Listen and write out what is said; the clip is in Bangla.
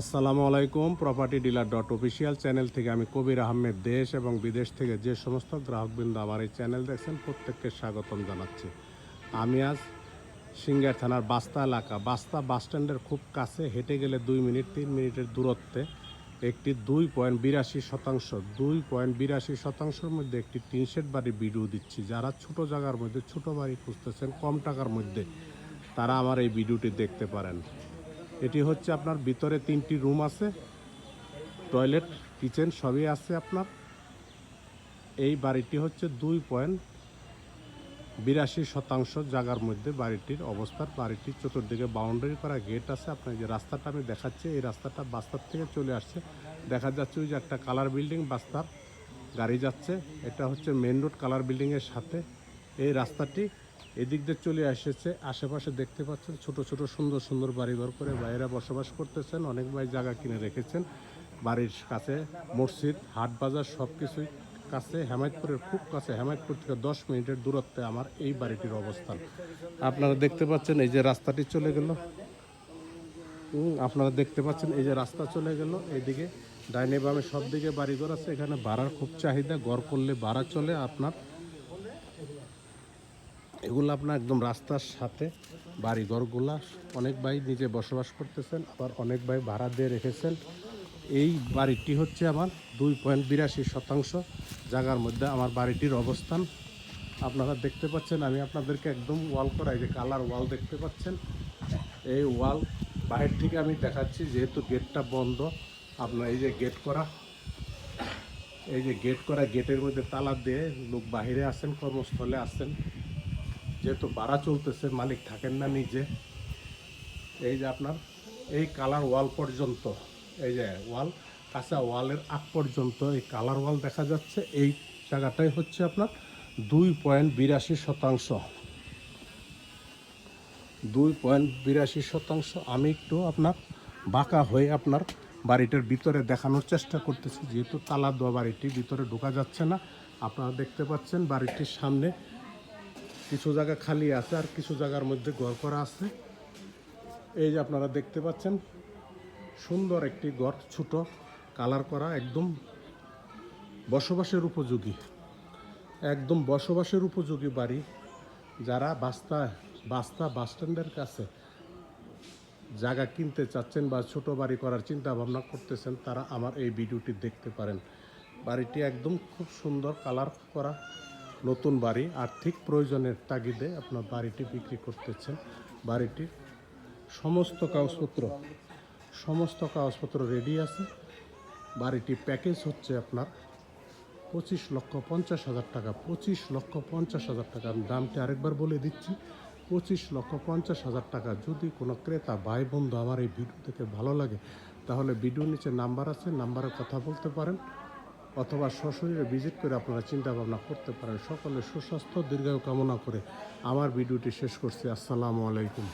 আসসালামু আলাইকুম property dealer dot official channel থেকে আমি কবির আহমেদ। দেশ এবং বিদেশ থেকে যে সমস্ত গ্রাহকবৃন্দ আমার এই চ্যানেল দেখছেন, প্রত্যেককে স্বাগতম জানাচ্ছি। আমি আজ সিঙ্গার থানার বাস্তা এলাকা। বাস্তা বাস স্ট্যান্ডের খুব কাছে, হেঁটে গেলে দুই মিনিট, তিন মিনিটের দূরত্বে একটি দুই পয়েন্ট বিরাশি শতাংশ, দুই পয়েন্ট বিরাশি শতাংশের মধ্যে একটি টিন শেড বাড়ি ভিডিও দিচ্ছি। যারা ছোট জায়গার মধ্যে, ছোট বাড়ি খুঁজতেছেন, কম টাকার মধ্যে, তারা আমার এই ভিডিওটি দেখতে পারেন। এটি হচ্ছে আপনার ভিতরে তিনটি রুম আছে, টয়লেট, কিচেন সবই আছে আপনার। এই বাড়িটি হচ্ছে দুই পয়েন্ট বিরাশি শতাংশ জায়গার মধ্যে বাড়িটির অবস্থান। বাড়িটির চতুর্দিকে বাউন্ডারি করা গেট আছে। আপনার যে রাস্তাটা আমি দেখাচ্ছি, এই রাস্তাটা বাস্তার থেকে চলে আসছে। দেখা যাচ্ছে ওই যে একটা কালার বিল্ডিং বাস্তার, গাড়ি যাচ্ছে। এটা হচ্ছে মেন রোড কালার বিল্ডিংয়ের সাথে। এই রাস্তাটি এদিক দিয়ে চলে এসেছে। আশেপাশে দেখতে পাচ্ছেন ছোট ছোট, সুন্দর সুন্দর বাড়িঘর করে বাইরে বসবাস করতেছেন। অনেক ভাই জায়গা কিনে রেখেছেন। বাড়ির কাছে মসজিদ, হাট বাজার সব কিছুই কাছে। হেমায়তপুরের খুব কাছে। হেমায়তপুর থেকে দশ মিনিটের দূরত্বে আমার এই বাড়িটির অবস্থান। আপনারা দেখতে পাচ্ছেন এই যে রাস্তাটি চলে গেল। আপনারা দেখতে পাচ্ছেন এই যে রাস্তা চলে গেল। এইদিকে ডাইনে বামে সব দিকে বাড়িঘর আছে। এখানে ভাড়ার খুব চাহিদা। ঘর করলে ভাড়া চলে আপনার। এগুলো আপনার একদম রাস্তার সাথে বাড়ি বাড়িঘরগুলা অনেক ভাই নিজে বসবাস করতেছেন, আবার অনেক ভাই ভাড়া দিয়ে রেখেছেন। এই বাড়িটি হচ্ছে আমার দুই পয়েন্ট বিরাশি শতাংশ জায়গার মধ্যে আমার বাড়িটির অবস্থান। আপনারা দেখতে পাচ্ছেন, আমি আপনাদেরকে একদম ওয়াল করা, এই যে কালার ওয়াল দেখতে পাচ্ছেন। এই ওয়াল বাহির থেকে আমি দেখাচ্ছি, যেহেতু গেটটা বন্ধ, আপনার এই যে গেট করা, এই যে গেট করা, গেটের মধ্যে তালা দিয়ে লোক বাহিরে আসেন কর্মস্থলে আসেন যেহেতু বাড়া চলতেছে, মালিক থাকেন না নিজে। এই যে আপনার, এই কালার ওয়াল পর্যন্ত, এই যে ওয়াল, কাঁচা ওয়ালের আগ পর্যন্ত এই কালার ওয়াল দেখা যাচ্ছে। এই জায়গাটাই হচ্ছে আপনার দুই পয়েন্ট বিরাশি শতাংশ। দুই পয়েন্ট বিরাশি শতাংশ। আমি একটু আপনার বাঁকা হয়ে আপনার বাড়িটার ভিতরে দেখানোর চেষ্টা করতেছি। যেহেতু তালা দেওয়া বাড়িটি ভিতরে ঢোকা যাচ্ছে না, আপনারা দেখতে পাচ্ছেন বাড়িটির সামনে কিছু জায়গা খালি আছে আর কিছু জায়গার মধ্যে ঘর করা আছে। এই যে আপনারা দেখতে পাচ্ছেন, সুন্দর একটি ঘর, ছোট, কালার করা, একদম বসবাসের উপযোগী। একদম বসবাসের উপযোগী বাড়ি। যারা বাস্তা বাস্তা বাস স্ট্যান্ডের কাছে জায়গা কিনতে চাচ্ছেন বা ছোট বাড়ি করার চিন্তা ভাবনা করতেছেন, তারা আমার এই ভিডিওটি দেখতে পারেন। বাড়িটি একদম খুব সুন্দর কালার করা। নতুন বাড়ি, আর্থিক প্রয়োজনের তাগিদে আপনার বাড়িটি বিক্রি করতেছেন। বাড়িটির সমস্ত কাগজপত্র সমস্ত কাগজপত্র রেডি আছে। বাড়িটি প্যাকেজ হচ্ছে আপনার পঁচিশ লক্ষ পঞ্চাশ হাজার টাকা। পঁচিশ লক্ষ পঞ্চাশ হাজার টাকা। আমি দামটি আরেকবার বলে দিচ্ছি। পঁচিশ লক্ষ পঞ্চাশ হাজার টাকা। যদি কোনো ক্রেতা, ভাই, বন্ধু আমার এই ভিডিও থেকে ভালো লাগে, তাহলে ভিডিও নিচে নাম্বার আছে। নাম্বারে কথা বলতে পারেন। অথবা সশরীরে ভিজিট করে আপনারা চিন্তা ভাবনা করতে পারেন। সকলে সুস্বাস্থ্য, দীর্ঘায়ু কামনা করে আমার ভিডিওটি শেষ করছি। আসসালামু আলাইকুম।